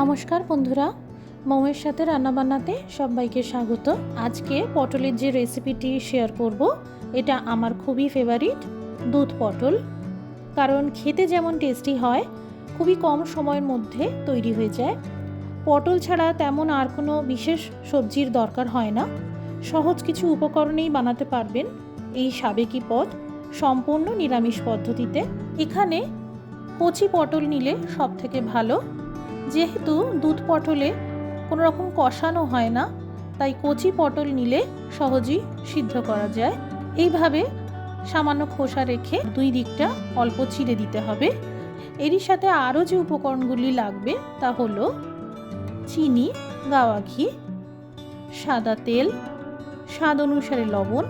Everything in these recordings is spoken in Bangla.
নমস্কার বন্ধুরা মৌয়ের সাথে রান্নাবান্নাতে সবাইকে স্বাগত। আজকে পটলের যে রেসিপিটি শেয়ার করব, এটা আমার খুবই ফেভারিট দুধ পটল। কারণ খেতে যেমন টেস্টি হয়, খুবই কম সময়ের মধ্যে তৈরি হয়ে যায়। পটল ছাড়া তেমন আর কোনো বিশেষ সবজির দরকার হয় না। সহজ কিছু উপকরণেই বানাতে পারবেন এই সাবেকি পদ সম্পূর্ণ নিরামিষ পদ্ধতিতে। এখানে কচি পটল নিলে সব থেকে ভালো। যেহেতু দুধ পটলে কোনো রকম কষানো হয় না, তাই কচি পটল নিলে সহজেই সিদ্ধ করা যায়। এইভাবে সামান্য খোসা রেখে দুই দিকটা অল্প চিড়ে দিতে হবে। এরই সাথে আরও যে উপকরণগুলি লাগবে তা হলো চিনি, গাওয়া ঘি, সাদা তেল, স্বাদ অনুসারে লবণ,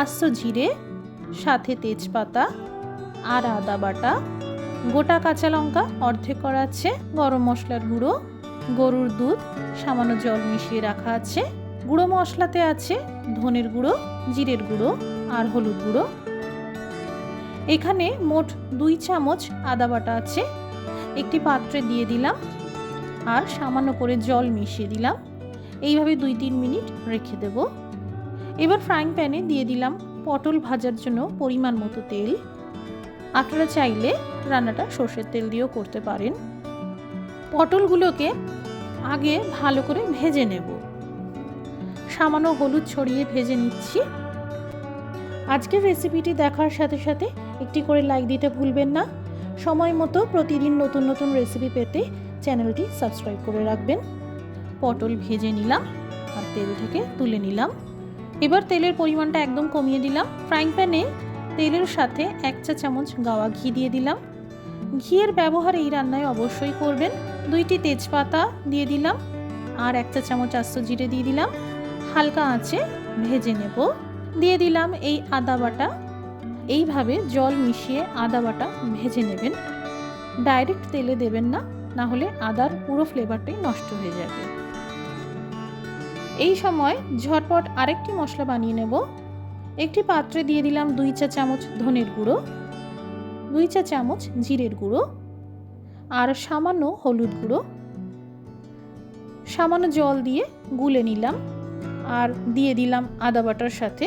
আস্ত জিরে, সাথে তেজপাতা আর আদা বাটা। গোটা কাঁচা লঙ্কা, অর্ধেক করা আছে, গরম মশলার গুঁড়ো, গরুর দুধ, সামান্য জল মিশিয়ে রাখা আছে, গুঁড়ো মশলাতে আছে ধনের গুঁড়ো, জিরের গুঁড়ো আর হলুদ গুঁড়ো। এখানে মোট দুই চামচ আদা বাটা আছে, একটি পাত্রে দিয়ে দিলাম আর সামান্য করে জল মিশিয়ে দিলাম। এইভাবে দুই তিন মিনিট রেখে দেব। এবার ফ্রাইং প্যানে দিয়ে দিলাম পটল ভাজার জন্য পরিমাণ মতো তেল। আপনারা চাইলে রান্নাটা সর্ষের তেল দিয়েও করতে পারেন। পটলগুলোকে আগে ভালো করে ভেজে নেব। সামান্য হলুদ ছড়িয়ে ভেজে নিচ্ছি। আজকের রেসিপিটি দেখার সাথে সাথে একটি করে লাইক দিতে ভুলবেন না। সময় মতো প্রতিদিন নতুন নতুন রেসিপি পেতে চ্যানেলটি সাবস্ক্রাইব করে রাখবেন। পটল ভেজে নিলাম আর তেল থেকে তুলে নিলাম। এবার তেলের পরিমাণটা একদম কমিয়ে দিলাম। ফ্রাইং প্যানে তেলের সাথে এক চা চামচ গাওয়া ঘি দিয়ে দিলাম। ঘিয়ের ব্যবহার এই রান্নায় অবশ্যই করবেন। দুইটি তেজপাতা দিয়ে দিলাম, আর এক চা চামচ আস্ত জিরে দিয়ে দিলাম। হালকা আঁচে ভেজে নেব। দিয়ে দিলাম এই আদা বাটা। এইভাবে জল মিশিয়ে আদা বাটা ভেজে নেবেন। ডাইরেক্ট তেলে দেবেন না না হলে আদার পুরো ফ্লেভারটাই নষ্ট হয়ে যাবে। এই সময় ঝটপট আরেকটি মশলা বানিয়ে নেব। একটি পাত্রে দিয়ে দিলাম দুই চা চামচ ধনের গুঁড়ো। দুই চা চামচ জিরের গুঁড়ো আর সামান্য হলুদ গুঁড়ো। সামান্য জল দিয়ে গুলে নিলাম আর দিয়ে দিলাম আদা বাটার সাথে।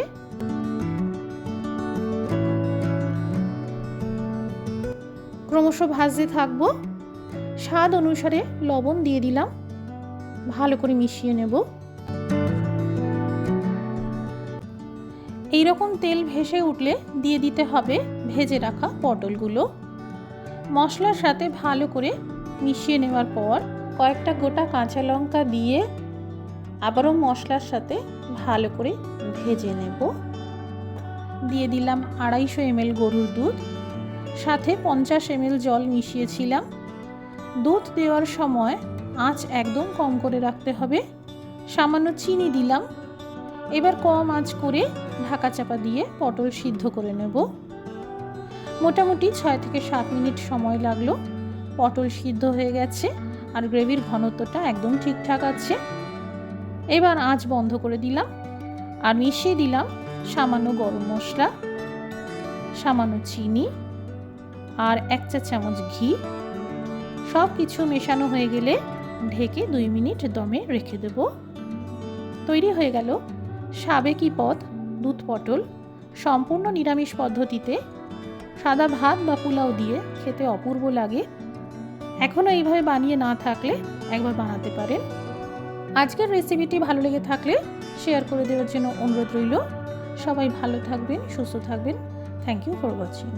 ক্রমশ ভাজতে থাকব। স্বাদ অনুসারে লবণ দিয়ে দিলাম। ভালো করে মিশিয়ে নেব। এই রকম তেল ভেসে উঠলে দিয়ে দিতে হবে ভেজে রাখা পটলগুলো। মশলার সাথে ভালো করে মিশিয়ে নেওয়ার পর কয়েকটা গোটা কাঁচা লঙ্কা দিয়ে আবারও মশলার সাথে ভালো করে ভেজে নেব। দিয়ে দিলাম আড়াইশো এমএল গরুর দুধ, সাথে পঞ্চাশ এমএল জল মিশিয়েছিলাম। দুধ দেওয়ার সময় আঁচ একদম কম করে রাখতে হবে, সামান্য চিনি দিলাম। এবার কম আঁচ করে ঢাকা চাপা দিয়ে পটল সিদ্ধ করে নেব। মোটামুটি ছয় থেকে সাত মিনিট সময় লাগল। পটল সিদ্ধ হয়ে গেছে আর গ্রেভির ঘনত্বটা একদম ঠিকঠাক আছে। এবার আঁচ বন্ধ করে দিলাম আর মিশিয়ে দিলাম সামান্য গরম মশলা, সামান্য চিনি আর এক চা চামচ ঘি। সব কিছু মেশানো হয়ে গেলে ঢেকে দুই মিনিট দমে রেখে দেব। তৈরি হয়ে গেল সাবেকি পদ দুধ পটল সম্পূর্ণ নিরামিষ পদ্ধতিতে, সাদা ভাত বা পোলাও দিয়ে খেতে অপূর্ব লাগে। এখনও এইভাবে বানিয়ে না থাকলে একবার বানাতে পারেন। আজকের রেসিপিটি ভালো লেগে থাকলে শেয়ার করে দেওয়ার জন্য অনুরোধ রইল। সবাই ভালো থাকবেন, সুস্থ থাকবেন। Thank you for watching